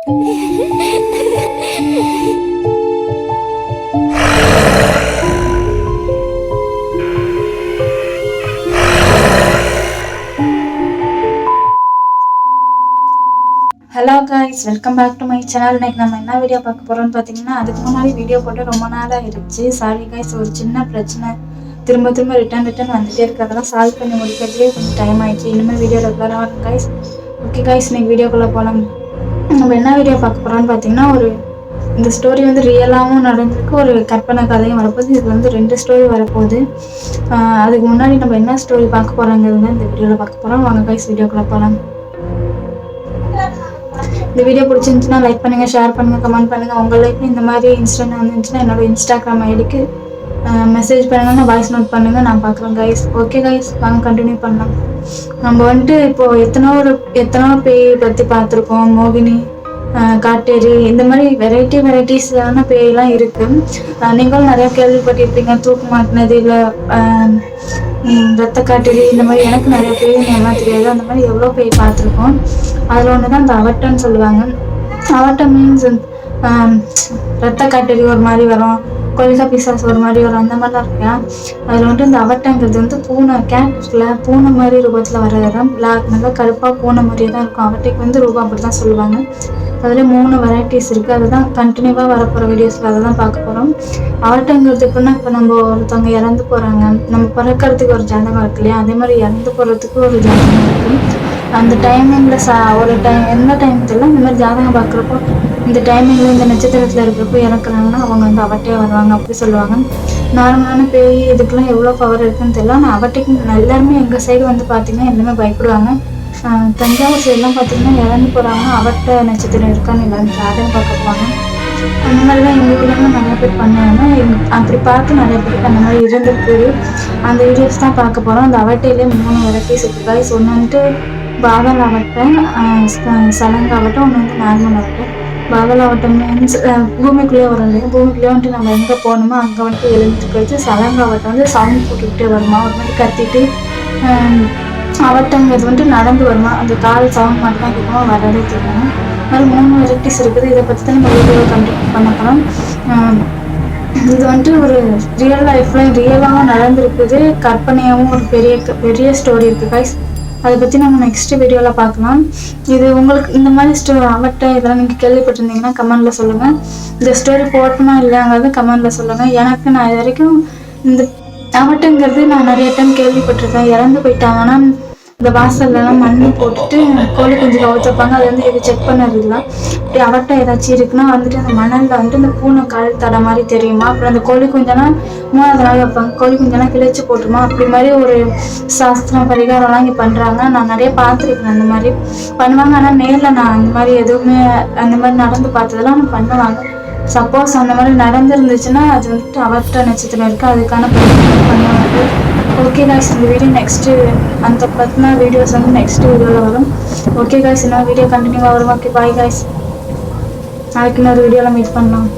Hello guys welcome back to my channel இன்னைக்கு நம்ம என்ன வீடியோ பார்க்க போகிறோம்னு பார்த்தீங்கன்னா அதுக்கு முன்னாடி வீடியோ போட்டு ரொம்ப நாளாக ஆயிடுச்சு. சாரி காய்ஸ் ஒரு சின்ன பிரச்சனை. திரும்ப திரும்ப ரிட்டர்ன் ரிட்டர்ன் வந்துட்டே இருக்கிறதெல்லாம் சால்வ் பண்ணி முடிக்கிறதுலேயே கொஞ்சம் டைம் ஆயிடுச்சு. இனிமேல் வீடியோ ரெகுலராக வரும் காய்ஸ் ஓகே காய்ஸ் இன்னைக்கு வீடியோக்குள்ளே போகலாம் நம்ம என்ன வீடியோ பார்க்க போகிறோன்னு பார்த்தீங்கன்னா ஒரு இந்த ஸ்டோரி வந்து ரியலாகவும் நடந்திருக்கு. ஒரு கற்பனை கதையும் வரப்போகுது. இது வந்து ரெண்டு ஸ்டோரி வரப்போகுது. அதுக்கு முன்னாடி நம்ம என்ன ஸ்டோரி பார்க்க போகிறோங்கிறது இந்த வீடியோவில் பார்க்க போகிறோம் வாங்க கைஸ் வீடியோக்குள்ளே போகலாம் இந்த வீடியோ பிடிச்சிருந்துச்சுன்னா லைக் பண்ணுங்கள் ஷேர் பண்ணுங்கள் கமெண்ட் பண்ணுங்கள் உங்கள் லைஃப்ல இந்த மாதிரி இன்சிடென்ட் வந்துருந்துச்சுன்னா என்னோட இன்ஸ்டாகிராம் ஐடிக்கு மெசேஜ் பண்ணுங்க வாய்ஸ் நோட் பண்ணுங்க நான் பார்க்குறேன் கைஸ் ஓகே கைஸ் வாங்க கண்டினியூ பண்ணலாம். நம்ம வந்துட்டு இப்போ எத்தனோ ஒரு எத்தனோ பேய் பற்றி பார்த்துருக்கோம். மோகினி காட்டேரி இந்த மாதிரி வெரைட்டி வெரைட்டிஸான பேயெல்லாம் இருக்கு. நீங்களும் நிறைய கேள்விப்பட்டிருப்பீங்க. தூக்கு மாட்டினது இல்லை ரத்த காட்டேரி இந்த மாதிரி எனக்கு நிறைய பேய் எல்லாம் தெரியாது. அந்த மாதிரி எவ்வளோ பேய் பார்த்துருக்கோம். அதில் ஒன்று தான் இந்த அவட்டன்னு சொல்லுவாங்க. அவட்டம் மீன்ஸ் ரத்த காட்டேரி ஒரு மாதிரி வரும். கொல்கா பிசாஸ் ஒரு மாதிரி ஒரு அந்த மாதிரிலாம் இருக்கா. அதில் வந்துட்டு இந்த அவட்டங்கிறது வந்து பூனை கேட் பூனை மாதிரி ரூபத்தில் வர்றது தான் பிளாக் நல்லா கருப்பாக பூனை மாதிரியே தான் இருக்கும். அவட்டைக்கு வந்து ரூபா அப்படி தான் சொல்லுவாங்க. அதில் மூணு வெரைட்டிஸ் இருக்குது அதுதான் கண்டினியூவாக வரப்போகிற வீடியோஸில் அதை தான் பார்க்க போகிறோம் அவட்டங்கிறது எப்படின்னா இப்போ நம்ம ஒருத்தவங்க இறந்து போகிறாங்க நம்ம பிறக்கிறதுக்கு ஒரு ஜாதகம் இருக்கு இல்லையா? அதே மாதிரி இறந்து போகிறதுக்கு ஒரு ஜாதகம் இருக்குது அந்த டைமிங்கில் சா ஒரு டைம் எந்த டைம் தெரியல இந்த மாதிரி ஜாதகம் பார்க்குறப்போ இந்த டைமிங்கில் இந்த நட்சத்திரத்தில் இருக்கிறப்போ இறக்குறாங்கன்னா அவங்க வந்து அவட்டே வருவாங்க அப்படி சொல்லுவாங்க. நார்மலான பேய் இதுக்கெல்லாம் எவ்வளோ பவர் இருக்குன்னு தெரியல. ஆனால் அவட்டைக்கு எல்லாருமே எங்கள் சைடு வந்து பார்த்தீங்கன்னா எல்லாமே பயப்படுவாங்க. தஞ்சாவூர் சைட்லாம் பார்த்தீங்கன்னா இறந்து போகிறாங்கன்னா அவட்ட நட்சத்திரம் இருக்கான்னு எல்லாரும் ஜாதகம் பார்க்க போவாங்க அந்த மாதிரி தான் எங்கள் ஊர்லேருந்து நிறைய பேர் பண்ணுவாங்க. அப்படி பார்த்து நிறைய பேருக்கு அந்த மாதிரி இருந்திருக்கு அந்த வீடியோஸ் தான் பார்க்க போகிறோம் அந்த அவட்டையிலே மூணு வெரைட்டிஸ் இருக்குது காய்ஸ் ஒன்று வந்துட்டு பாதல் அவட்டை ஆஹ் அவட்டை ஒன்று வந்து நார்மல் அவட்டை பாகல் மீன்ஸ் பூமிக்குள்ளேயே வரும் இல்லையா? பூமிக்குள்ளேயே வந்துட்டு நம்ம எங்கே போகணுமோ அங்கே வந்துட்டு எழுந்துட்டு போயிட்டு சலங்காவட்டம் வந்து சவுண்ட் போட்டுக்கிட்டே வருமா? ஒரு மாதிரி கத்திட்டு அவட்டங்கிறது வந்துட்டு நடந்து வருமா? அந்த கால் சவுண்ட் மட்டும் தான் கேட்குமா? வரவே தெரியும். அது மூணு வெரைட்டிஸ் இருக்குது. இதை பற்றி தான் நம்ம வீடியோ கண்டிப்பாக பண்ண போகிறோம் இது வந்துட்டு ஒரு ரியல் லைஃப்ல ரியலாகவும் நடந்திருக்குது. கற்பனையாகவும் ஒரு பெரிய பெரிய ஸ்டோரி இருக்குது கைஸ் அதை பற்றி நம்ம நெக்ஸ்ட் வீடியோவில் பார்க்கலாம். இது உங்களுக்கு இந்த மாதிரி ஸ்டோ அவட்ட இதெல்லாம் நீங்கள் கேள்விப்பட்டிருந்தீங்கன்னா கமெண்டில் சொல்லுங்கள் இந்த ஸ்டோரி போட்டோமா இல்லையாங்கிறது கமெண்டில் சொல்லுங்கள் எனக்கு நான் இது வரைக்கும் இந்த அவட்டங்கிறது நான் நிறைய டைம் கேள்விப்பட்டிருக்கேன். இறந்து போயிட்டாங்கன்னா இந்த வாசல்லாம் மண்ணு போட்டுட்டு கோழி குஞ்சு கவுத்துப்பாங்க அது வந்து இது செக் பண்ணுறதுலாம் இப்படி அவட்டை ஏதாச்சும் இருக்குன்னா வந்துட்டு அந்த மணல்ல வந்துட்டு இந்த பூனை கால் தடை மாதிரி தெரியுமா? அப்புறம் அந்த கோழி குஞ்செல்லாம் மூணாவது நாள் வைப்பாங்க. கோழி குஞ்செல்லாம் கிழிச்சு போட்டுருமா? அப்படி மாதிரி ஒரு சாஸ்திரம் பரிகாரம்லாம் இங்கே பண்ணுறாங்க நான் நிறைய பார்த்துருக்கேன் அந்த மாதிரி. பண்ணுவாங்க. ஆனால் நேரில் நான் அந்த மாதிரி எதுவுமே அந்த மாதிரி நடந்து பார்த்ததெல்லாம் பண்ணுவாங்க. சப்போஸ் அந்த மாதிரி நடந்துருந்துச்சுன்னா அது வந்துட்டு அவர்கிட்ட நட்சத்திரம் இருக்குது அதுக்கான பண்ணுவாங்க. ஓகே காய்ஸ் இந்த வீடியோ நெக்ஸ்ட்டு அந்த பற்றின வீடியோஸ் வந்து நெக்ஸ்ட் வீடியோவில் வரும். ஓகே காய்ஸ் இன்னொரு வீடியோ கண்டினியூவாக வரும். ஓகே பாய் காய்ஸ் நாளைக்கு இன்னொரு வீடியோவில் மீட் பண்ணலாம்.